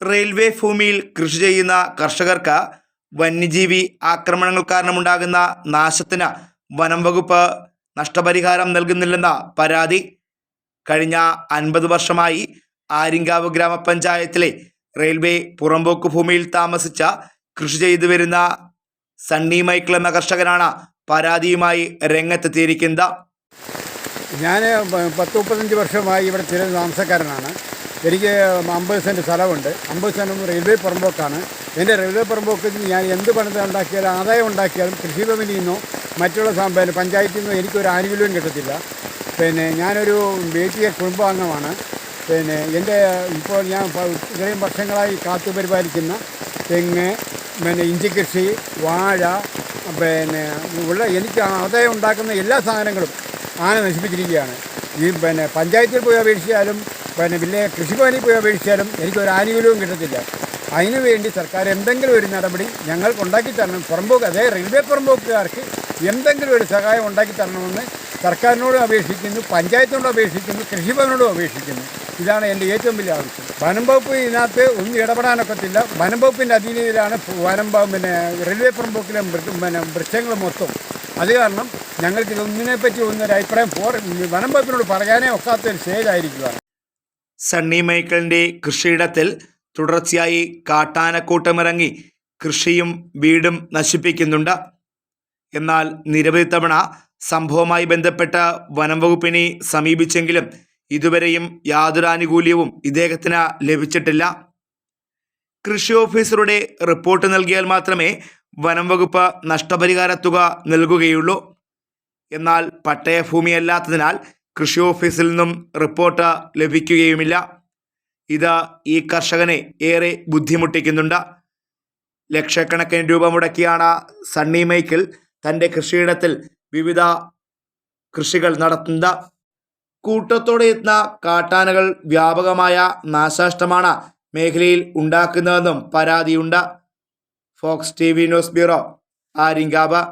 Railway ഭൂമിയിൽ കൃഷി ചെയ്യുന്ന കർഷകർക്ക് വന്യജീവി ആക്രമണങ്ങൾ കാരണമുണ്ടാകുന്ന നാശത്തിന് വനം വകുപ്പ് നഷ്ടപരിഹാരം നൽകുന്നില്ലെന്ന പരാതി. കഴിഞ്ഞ അൻപത് വർഷമായി ആര്യങ്കാവ് ഗ്രാമപഞ്ചായത്തിലെ റെയിൽവേ പുറമ്പോക്ക് ഭൂമിയിൽ താമസിച്ച കൃഷി ചെയ്തു വരുന്ന സണ്ണി മൈക്കിൾ എന്ന കർഷകനാണ് പരാതിയുമായി രംഗത്തെത്തിയിരിക്കുന്നത്. ഞാൻ പത്ത് മുപ്പത്തഞ്ച് വർഷമായി ഇവിടെ സ്ഥിര താമസക്കാരനാണ്. എനിക്ക് അമ്പത് സെന്റ് സ്ഥലമുണ്ട്. അമ്പത് സെന്റും റെയിൽവേ പുറമ്പോക്കാണ്. എന്റെ റെയിൽവേ പുറമ്പോക്കിൽ നിന്ന് ഞാൻ എന്ത് പണിത് ഉണ്ടാക്കിയാലും ആദായം ഉണ്ടാക്കിയാലും കൃഷിഭവനിൽ നിന്നോ മറ്റുള്ള പിന്നെ പഞ്ചായത്തിൽ നിന്നോ എനിക്കൊരു ആനുകൂല്യം കിട്ടത്തില്ല. പിന്നെ ഞാനൊരു വീട്ടിയ കുടുംബാംഗമാണ്. പിന്നെ എന്റെ ഇപ്പോൾ ഞാൻ ഇത്രയും വർഷങ്ങളായി കാത്തു പരിപാലിക്കുന്ന തെങ്ങ് പിന്നെ ഇഞ്ചി കൃഷി വാഴ പിന്നെ ഉള്ള എനിക്ക് ആദായം ഉണ്ടാക്കുന്ന എല്ലാ സാധനങ്ങളും ആന നശിപ്പിച്ചിരിക്കുകയാണ്. ഈ പിന്നെ പഞ്ചായത്തിൽ പോയി അപേക്ഷിച്ചാലും പിന്നെ പിന്നെ കൃഷിഭവനിൽ പോയി അപേക്ഷിച്ചാലും എനിക്കൊരു ആനുകൂല്യവും കിട്ടത്തില്ല. അതിനുവേണ്ടി സർക്കാർ എന്തെങ്കിലും ഒരു നടപടി ഞങ്ങൾക്ക് ഉണ്ടാക്കി തരണം. പുറമ്പോക്ക് അതേ റെയിൽവേ പുറമ്പോക്കുകാർക്ക് എന്തെങ്കിലും ഒരു സഹായം ഉണ്ടാക്കി തരണമെന്ന് സർക്കാരിനോടും അപേക്ഷിക്കുന്നു പഞ്ചായത്തിനോടും അപേക്ഷിക്കുന്നു കൃഷിഭവനോടും അപേക്ഷിക്കുന്നു. ഇതാണ് എന്റെ ഏറ്റവും വലിയ ആവശ്യം. വനം വകുപ്പ് ഇതിനകത്ത് ഒന്നും ഇടപെടാനൊക്കത്തില്ല. വനം വകുപ്പിന്റെ അധീനതയിലാണ് വനം പിന്നെ റെയിൽവേ പുറമ്പോക്കിലെ പിന്നെ വൃക്ഷങ്ങൾ മൊത്തം. അത് കാരണം ഞങ്ങൾക്ക് ഇതൊന്നിനെപ്പറ്റി ഒന്നൊരു അഭിപ്രായം വനം വകുപ്പിനോട് പറയാനേ ഒക്കാത്തൊരു സ്റ്റേജായിരിക്കുകയാണ് സണ്ണി മൈക്കിളിന്റെ കൃഷിയിടത്തിൽ തുടർച്ചയായി കാട്ടാനക്കൂട്ടമിറങ്ങി കൃഷിയും വീടും നശിപ്പിക്കുന്നുണ്ട്. എന്നാൽ നിരവധി തവണ സംഭവവുമായി ബന്ധപ്പെട്ട വനം വകുപ്പിനെ സമീപിച്ചെങ്കിലും ഇതുവരെയും യാതൊരു ആനുകൂല്യവും ഇദ്ദേഹത്തിന് ലഭിച്ചിട്ടില്ല. കൃഷി ഓഫീസറുടെ റിപ്പോർട്ട് നൽകിയാൽ മാത്രമേ വനംവകുപ്പ് നഷ്ടപരിഹാര തുക നൽകുകയുള്ളൂ. എന്നാൽ പട്ടയഭൂമിയല്ലാത്തതിനാൽ കൃഷി ഓഫീസിൽ നിന്നും റിപ്പോർട്ട് ലഭിക്കുകയുമില്ല. ഇത് ഈ കർഷകനെ ഏറെ ബുദ്ധിമുട്ടിക്കുന്നുണ്ട്. ലക്ഷക്കണക്കിന് രൂപ മുടക്കിയാണ് സണ്ണി മൈക്കിൾ തന്റെ കൃഷിയിടത്തിൽ വിവിധ കൃഷികൾ നടത്തുന്നത്. കൂട്ടത്തോടെ എത്തുന്ന കാട്ടാനകൾ വ്യാപകമായ നാശനഷ്ടമാണ് മേഖലയിൽ ഉണ്ടാക്കുന്നതെന്നും പരാതിയുണ്ട്. Fox T V news bureau Aryankavu.